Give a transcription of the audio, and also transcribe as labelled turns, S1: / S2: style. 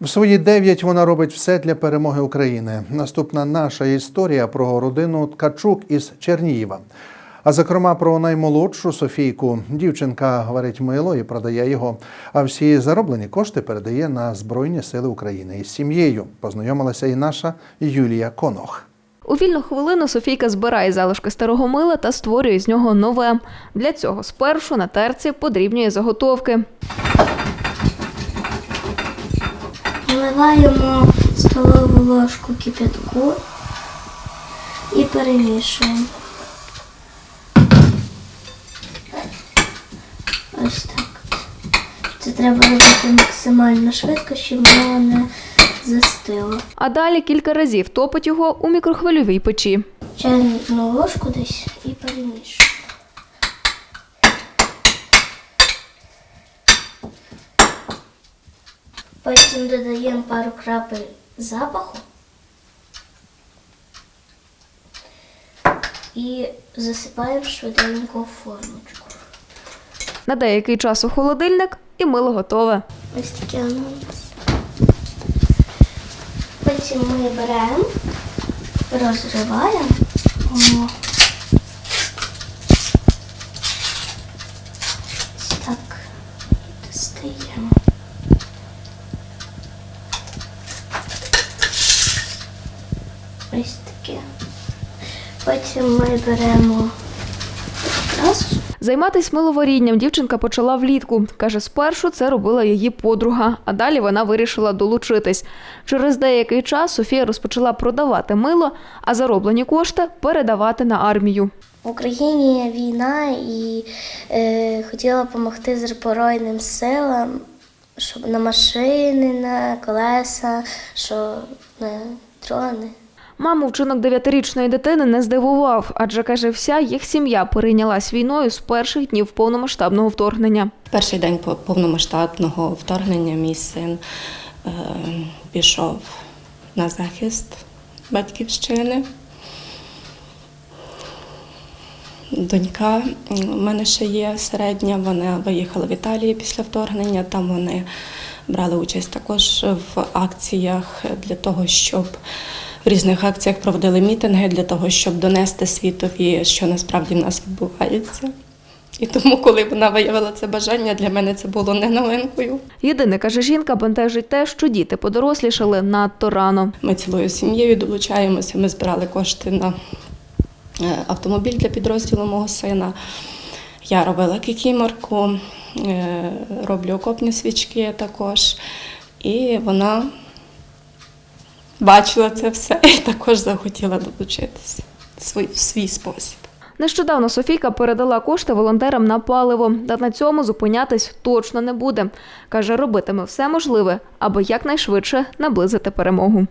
S1: В свої дев'ять вона робить все для перемоги України. Наступна наша історія про родину Ткачук із Чернігіва. А зокрема про наймолодшу Софійку. Дівчинка варить мило і продає його. А всі зароблені кошти передає на Збройні Сили України. Із сім'єю познайомилася і наша Юлія Конох.
S2: У вільну хвилину Софійка збирає залишки старого мила та створює з нього нове. Для цього спершу на терці подрібнює заготовки.
S3: Наливаємо столову ложку кипятку і перемішуємо. Ось так. Це треба робити максимально швидко, щоб воно не застило.
S2: А далі кілька разів топить його у мікрохвильовій печі.
S3: Чайну ложку десь і перемішуємо. Потім додаємо пару крапель запаху і засипаємо швиденько в формочку.
S2: На деякий час у холодильник і мило готове.
S3: Ось таке воно у нас. Потім ми беремо, розриваємо. О. Так. Достаємо. Ось таке. Потім ми беремо красу.
S2: Займатись миловарінням дівчинка почала влітку. Каже, спершу це робила її подруга, а далі вона вирішила долучитись. Через деякий час Софія розпочала продавати мило, а зароблені кошти передавати на армію.
S3: В Україні війна і е, хотіла допомогти збройним силам, щоб на машини, на колеса, що на дрони.
S2: Маму вчинок дев'ятирічної дитини не здивував, адже каже, вся їх сім'я перейнялась війною з перших днів повномасштабного вторгнення.
S4: Перший день по- повномасштабного вторгнення мій син е, пішов на захист батьківщини. Донька у мене ще є середня, вона виїхала в Італію після вторгнення. Там вони брали участь також в акціях для того, щоб в різних акціях проводили мітинги для того, щоб донести світові, що насправді в нас відбувається. І тому, коли вона виявила це бажання, для мене це було не новинкою.
S2: Єдине, каже жінка, бентежить те, що діти подорослішали надто рано.
S4: Ми цілою сім'єю долучаємося. Ми збирали кошти на е, автомобіль для підрозділу мого сина. Я робила кікіморку, е, роблю окопні свічки також. І вона бачила це все і також захотіла долучитися в свій, спосіб.
S2: Нещодавно Софійка передала кошти волонтерам на паливо, та на цьому зупинятись точно не буде. Каже, робитиме все можливе, аби якнайшвидше наблизити перемогу.